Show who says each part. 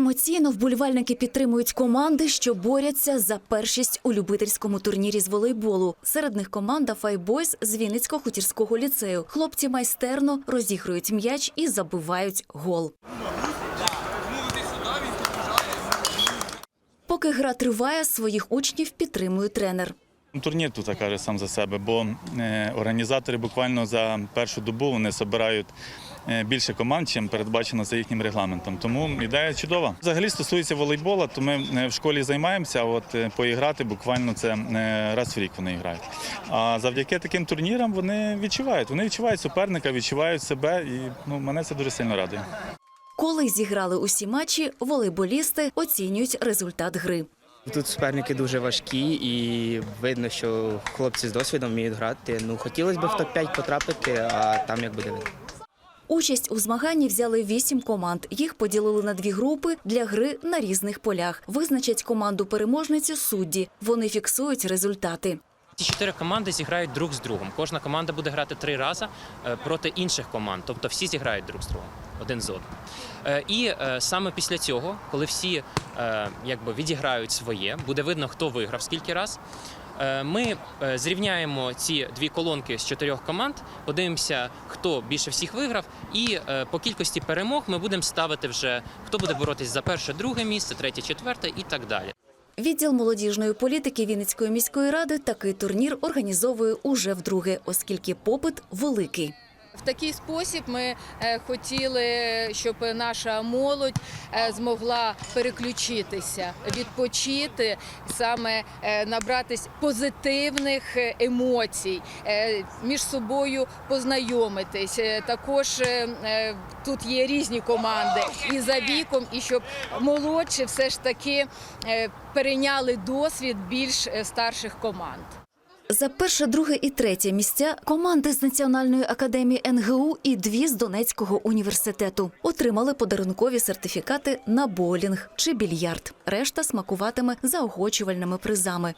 Speaker 1: Емоційно вболівальники підтримують команди, що борються за першість у любительському турнірі з волейболу. Серед них команда Файбойс з Вінницького хутірського ліцею. Хлопці майстерно розігрують м'яч і забивають гол. Поки гра триває, своїх учнів підтримує тренер.
Speaker 2: Турнір тут каже сам за себе, бо е, організатори буквально за першу добу вони збирають більше команд, чим передбачено за їхнім регламентом. Тому ідея чудова. Взагалі стосується волейбола, то ми е, в школі займаємося. а От е, поіграти буквально це е, раз в рік вони грають. А завдяки таким турнірам вони відчувають. Вони відчувають суперника, відчувають себе, і ну мене це дуже сильно радує.
Speaker 1: Коли зіграли усі матчі, волейболісти оцінюють результат гри.
Speaker 3: Тут суперники дуже важкі і видно, що хлопці з досвідом вміють грати. Ну хотілося б в топ-5 потрапити, а там як буде видно.
Speaker 1: Участь у змаганні взяли вісім команд. Їх поділили на дві групи для гри на різних полях. Визначать команду переможницю судді. Вони фіксують результати.
Speaker 4: Ці чотири команди зіграють друг з другом. Кожна команда буде грати три рази е, проти інших команд, тобто всі зіграють друг з другом, один з одним. Е, І е, саме після цього, коли всі якби відіграють своє, буде видно, хто виграв скільки раз. Е, Ми е, зрівняємо ці дві колонки з чотирьох команд, подивимося, хто більше всіх виграв, і е, по кількості перемог ми будемо ставити вже хто буде боротись за перше, друге місце, третє, четверте і так далі.
Speaker 1: Відділ молодіжної політики Вінницької міської ради такий турнір організовує уже вдруге, оскільки попит великий.
Speaker 5: В такий спосіб ми е, хотіли, щоб наша молодь е, змогла переключитися, відпочити, саме е, набратись позитивних емоцій, між собою познайомитись. Також тут є різні команди і за віком, і щоб молодші все ж таки перейняли досвід більш старших команд.
Speaker 1: За перше, друге і третє місця команди з Національної академії НГУ і дві з Донецького університету отримали подарункові сертифікати на боулінг чи більярд. Решта смакуватиме заохочувальними призами.